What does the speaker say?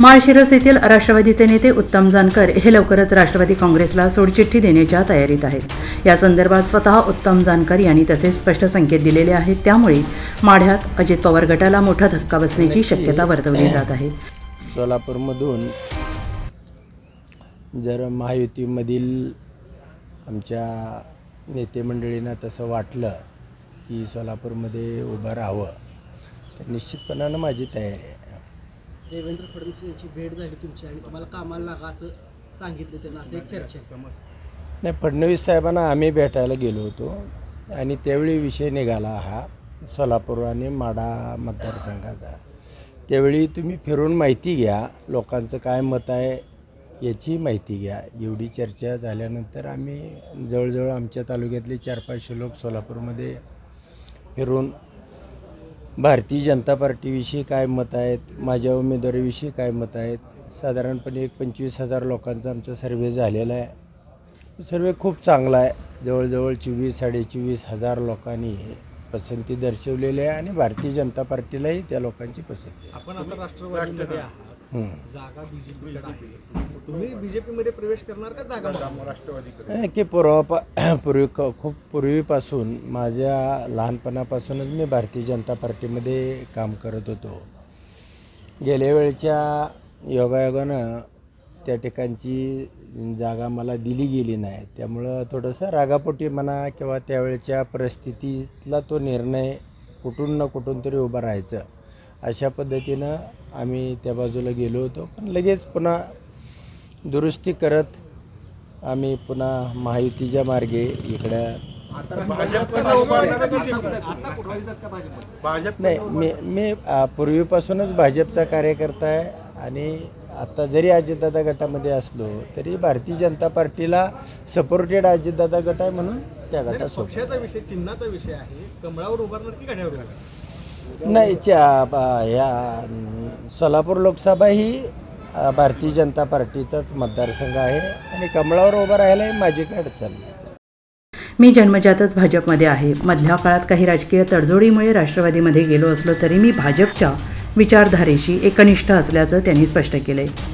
माळशिरस येथील राष्ट्रवादीचे नेते उत्तम जानकर हे लवकरच राष्ट्रवादी काँग्रेसला सोडचिठ्ठी देण्याच्या तयारीत आहेत. या संदर्भात स्वतः उत्तम जानकर यांनी तसे स्पष्ट संकेत दिलेले आहेत. त्यामुळे माढ्यात अजित पवार गटाला मोठा धक्का बसण्याची शक्यता वर्तवली जात आहे. सोलापूरमधून जर महायुतीमधील आमच्या नेतेमंडळींना तसं वाटलं की सोलापूरमध्ये उभं राहावं तर निश्चितपणानं माझी तयारी आहे. देवेंद्र फडणवीस यांची भेट झाली तुमची आणि तुम्हाला कामाला लागा असं सांगितलं त्यांना असं एक चर्चा आहे. नाही फडणवीस साहेबांना आम्ही भेटायला गेलो होतो आणि त्यावेळी विषय निघाला हा सोलापूर आणि माडा मतदारसंघाचा. त्यावेळी तुम्ही फिरून माहिती घ्या लोकांचं काय मत आहे याची माहिती घ्या. एवढी चर्चा झाल्यानंतर आम्ही जवळजवळ आमच्या तालुक्यातले चार पाचशे लोक सोलापूरमध्ये फिरून भारतीय जनता पार्टीविषयी काय मत आहेत? माझ्या उमेदवारीविषयी काय मत आहेत? साधारणपणे एक पंचवीस हजार लोकांचा आमचा सर्वे झालेला आहे. सर्वे खूप चांगला आहे. जवळजवळ चोवीस साडेचोवीस हजार लोकांनी पसंती दर्शवलेली आहे आणि भारतीय जनता पार्टीलाही त्या लोकांची पसंती आपण राष्ट्रवादीमध्ये जागा तुम्ही बीजेपी मध्ये प्रवेश करणार का जागा राष्ट्रवादीकडे. नाही की पूर्वापा पूर्वी क- खूप पूर्वीपासून माझ्या लहानपणापासूनच मी भारतीय जनता पार्टीमध्ये काम करत होतो. गेल्या वेळच्या योगायोगानं त्या ठिकाणची जागा मला दिली गेली नाही. त्यामुळं थोडंसं रागापोटी म्हणा किंवा त्यावेळच्या परिस्थितीतला तो निर्णय कुठून ना कुठून तरी उभं राहायचं. अशा पद्धतीनं आम्ही त्या बाजूला गेलो होतो. पण लगेच पुन्हा दुरुस्ती करत आम्ही पुन्हा महायुतीच्या मार्गे इकडं नाही मी मी पूर्वीपासूनच भाजपचा कार्यकर्ता आहे आणि आता जरी अजितदादा गटामध्ये असलो तरी भारतीय जनता पार्टीला सपोर्टेड अजितदादा गट आहे म्हणून त्या गटात पक्षाचा विषय चिन्हाचा विषय आहे. कमळावर उभारणार की घड्यावर नाही च्या ह्या सोलापूर लोकसभा ही अ, भारतीय जनता पार्टीचाच मतदारसंघ आहे आणि कमळावर उभं राहायलाही माझी काय अडचण नाही. मी जन्मजातच भाजपमध्ये आहे. मधल्या काळात काही राजकीय तडजोडीमुळे राष्ट्रवादीमध्ये गेलो असलो तरी मी भाजपच्या विचारधारेशी एकनिष्ठ असल्याचं त्यांनी स्पष्ट केलंय.